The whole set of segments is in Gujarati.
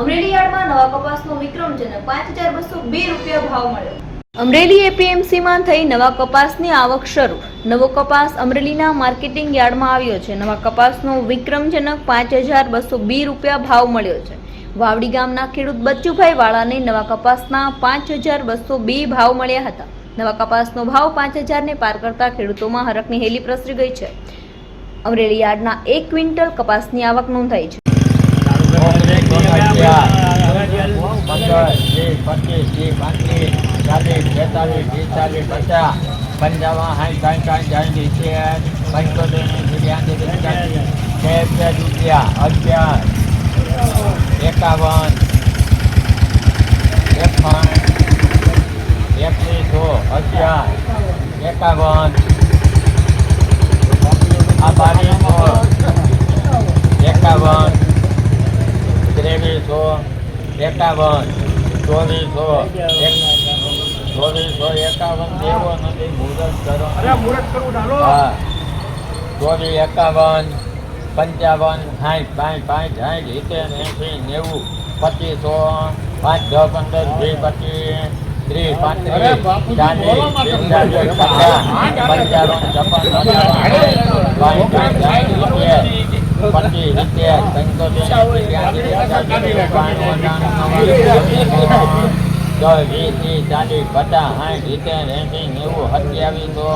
અમરેલી યાર્ડમાં નવા કપાસનો વિક્રમજનક પાંચ હજાર બસો બે રૂપિયા ભાવ મળ્યો. અમરેલી એપીએમસીમાં થઈ નવા કપાસની આવક શરૂ. નવો કપાસ અમરેલીના માર્કેટિંગ યાર્ડમાં આવ્યો છે. નવા કપાસનો વિક્રમજનક પાંચ હજાર બસો બે રૂપિયા ભાવ મળ્યો છે. વાવડી ગામના ખેડૂત બચ્ચુભાઈ વાળાને નવા કપાસના પાંચ હજાર બસો બે ભાવ મળ્યા હતા. નવા કપાસનો ભાવ પાંચ હજારને પાર કરતા ખેડૂતોમાં હરકની હેલી પ્રસરી ગઈ છે. અમરેલી યાર્ડના એક ક્વિન્ટલ કપાસની આવક નોંધાઈ છે. પંદર વીસ પચીસ ત્રીસ પાંત્રીસ ચાલીસ બેતાલીસ પિસ્તાલીસ પચાસ પંચાવન સાઠ સાઠ સાઠ સાઠ સિત્તેર પંચોતેર બ્યાસી પંચ્યાસી અગિયાર એકાવન એકાવન એકવીસો અગિયાર એકાવન આ બાવીસો એકાવન ત્રેવીસો એકાવન ચોવીસો ચોવીસો એકાવન દેવો નથી મુહૂર્ત કરો. હા. ચોવીસ એકાવન પંચાવન સાઠ પાંચ પાંચ સાઠ સિત્તેર એંસી નેવું પચીસો પાંચ દસ પંદર વીસ પચીસ ત્રીસ પાંત્રીસ ચાલીસ પિસ્તાલીસ પચાસ પંચાવન છપ્પન સિત્તેર વીસ ત્રીસ ચાલીસ પચાસ સાઠ સિત્તેર એંસી નેવું સત્યાવીસો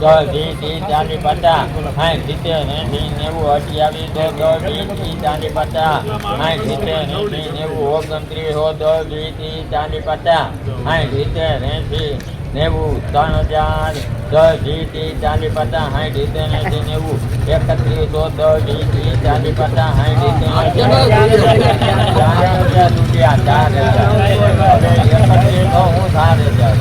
દસ વીસ ત્રીસ ચાલીસ પચાસ સાઠ સિત્તેર એંસી નેવું અઠ્યાવીસો દસ વીસ ત્રીસ ચાલીસ પચાસ સાઠ સિત્તેર એંસી નેવું ઓગણત્રીસો દસ વીસ ત્રીસ ચાલીસ પચાસ સાઠ સિત્તેર એંસી નેવું ત્રણ હજાર દસ ત્રીસ ચાલીસ પચાસ સાઠ સિત્તેર એંસી નેવું એકત્રીસો દસ ત્રીસ ચાલીસ પચાસ સાઠ ચાર હજાર રૂપિયા ચાર હજાર. હવે એકત્રીસો હું ચાર હજાર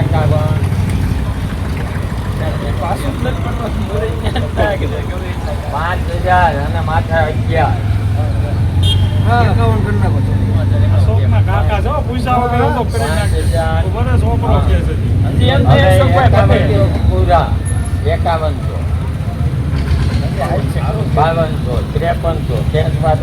એકાવન. પાંચ હજાર અને માથે અગિયાર. પૂરા એકાવનસો બાવનસો ત્રેપનસો તેર બાદ